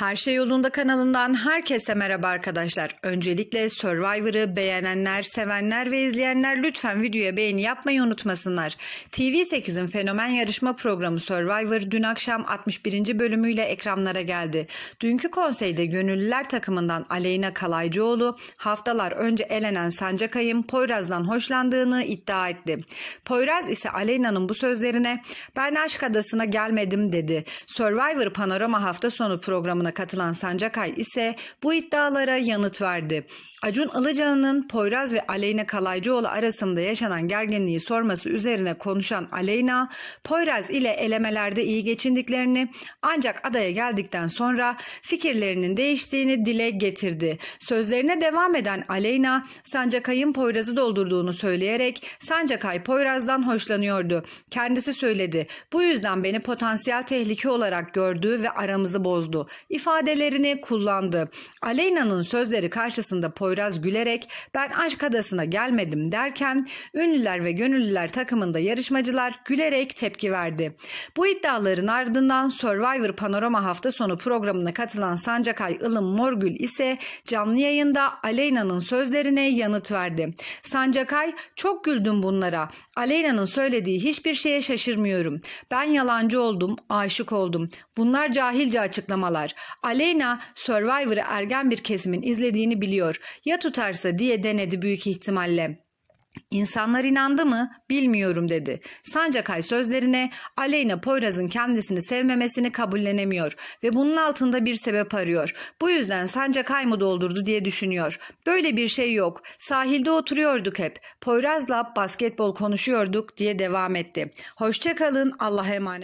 Her Şey Yolunda kanalından herkese merhaba arkadaşlar. Öncelikle Survivor'ı beğenenler, sevenler ve izleyenler lütfen videoya beğeni yapmayı unutmasınlar. TV8'in fenomen yarışma programı Survivor dün akşam 61. bölümüyle ekranlara geldi. Dünkü konseyde gönüllüler takımından Aleyna Kalaycıoğlu haftalar önce elenen Sancakay'ın Poyraz'dan hoşlandığını iddia etti. Poyraz ise Aleyna'nın bu sözlerine ben aşk adasına gelmedim dedi. Survivor Panorama hafta sonu programına katılan Sancakay ise bu iddialara yanıt verdi. Acun Ilıcalı'nın Poyraz ve Aleyna Kalaycıoğlu arasında yaşanan gerginliği sorması üzerine konuşan Aleyna, Poyraz ile elemelerde iyi geçindiklerini ancak adaya geldikten sonra fikirlerinin değiştiğini dile getirdi. Sözlerine devam eden Aleyna, Sancakay'ın Poyraz'ı doldurduğunu söyleyerek Sancakay Poyraz'dan hoşlanıyordu. Kendisi söyledi. Bu yüzden beni potansiyel tehlike olarak gördü ve aramızı bozdu. İfadelerini kullandı. Aleyna'nın sözleri karşısında Poyraz gülerek ben aşk adasına gelmedim derken ünlüler ve gönüllüler takımında yarışmacılar gülerek tepki verdi. Bu iddiaların ardından Survivor Panorama hafta sonu programına katılan Sancakay Ilım Morgül ise canlı yayında Aleyna'nın sözlerine yanıt verdi. Sancakay çok güldüm bunlara. Aleyna'nın söylediği hiçbir şeye şaşırmıyorum. Ben yalancı oldum, aşık oldum. Bunlar cahilce açıklamalar. Aleyna Survivor'ı ergen bir kesimin izlediğini biliyor. Ya tutarsa diye denedi büyük ihtimalle. İnsanlar inandı mı bilmiyorum dedi. Sancakay sözlerine Aleyna Poyraz'ın kendisini sevmemesini kabullenemiyor ve bunun altında bir sebep arıyor. Bu yüzden Sancakay mı doldurdu diye düşünüyor. Böyle bir şey yok. Sahilde oturuyorduk hep. Poyraz'la basketbol konuşuyorduk diye devam etti. Hoşçakalın Allah'a emanet.